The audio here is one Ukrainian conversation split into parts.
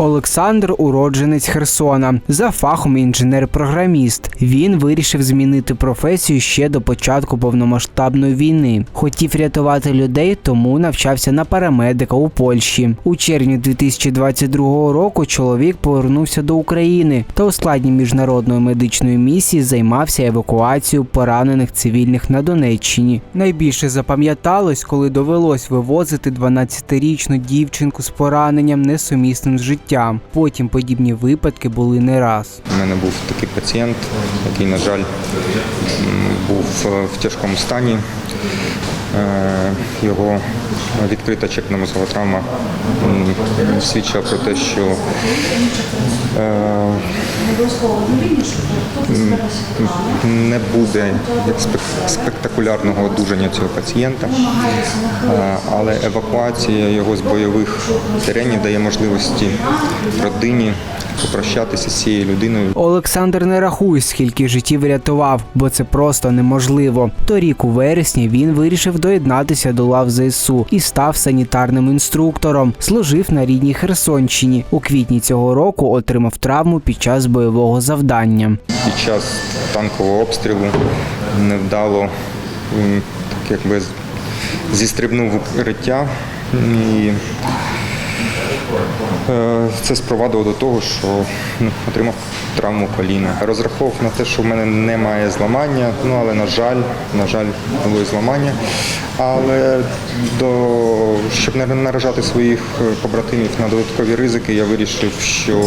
Олександр уродженець Херсона. За фахом інженер-програміст. Він вирішив змінити професію ще до початку повномасштабної війни. Хотів рятувати людей, тому навчався на парамедика у Польщі. У червні 2022 року чоловік повернувся до України та у складі міжнародної медичної місії займався евакуацією поранених цивільних на Донеччині. Найбільше запам'яталось, коли довелось вивозити 12-річну дівчинку з пораненням несумісним з життям. Потім подібні випадки були не раз. У мене був такий пацієнт, який, на жаль, був е, в тяжкому стані. Е, Його відкрита черепно-мозгова травма свідчила про те, що не буде спек- спектакулярного одужання цього пацієнта, але евакуація його з бойових теренів дає можливості родині попрощатися з цією людиною. Олександр не рахує, скільки життів врятував, бо це просто неможливо. Торік у вересні він вирішив доєднатися до лав ЗСУ і став санітарним інструктором. Служив на рідній Херсонщині. У квітні цього року отримав травму під час бойового завдання. Під час танкового обстрілу невдало так якби зістрибнув укриття і це спровадило до того, що ну, отримав травму коліна. Розраховував на те, що в мене немає зламання, ну але на жаль, на жаль, було і зламання. Але до, щоб не наражати своїх е, побратимів на додаткові ризики, я вирішив, що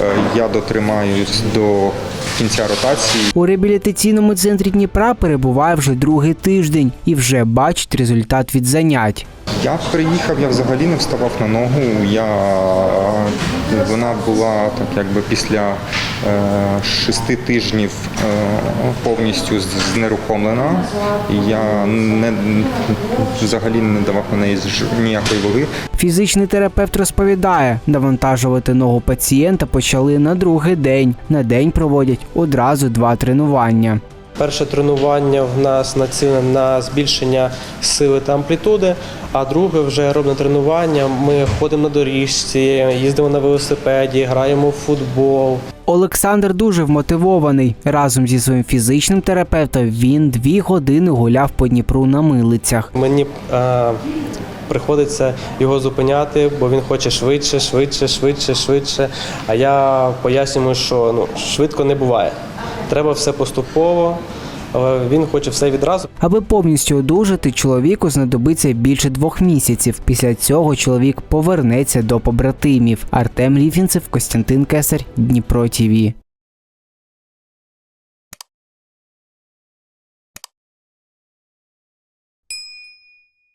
е, я дотримаюсь до кінця ротації. У реабілітаційному центрі Дніпра перебуває вже другий тиждень і вже бачить результат від занять. Я приїхав, я взагалі не вставав на ногу. Я, вона була так якби після е, шести тижнів е, повністю знерухомлена. Я не, взагалі не давав на неї ніякої ваги. Фізичний терапевт розповідає, навантажувати ногу пацієнта почали на другий день. На день проводять одразу два тренування. Перше тренування в нас націлене на збільшення сили та амплітуди, а друге вже аеробне тренування. Ми ходимо на доріжці, їздимо на велосипеді, граємо в футбол. Олександр дуже вмотивований. Разом зі своїм фізичним терапевтом він дві години гуляв по Дніпру на милицях. Мені е, приходиться його зупиняти, бо він хоче швидше, швидше, швидше, швидше. А я пояснюю, що ну, швидко не буває. Треба все поступово. Він хоче все відразу. Аби повністю одужати, чоловіку знадобиться більше двох місяців. Після цього чоловік повернеться до побратимів. Артем Ліфінцев, Костянтин Кесар, Дніпро ТІВІ.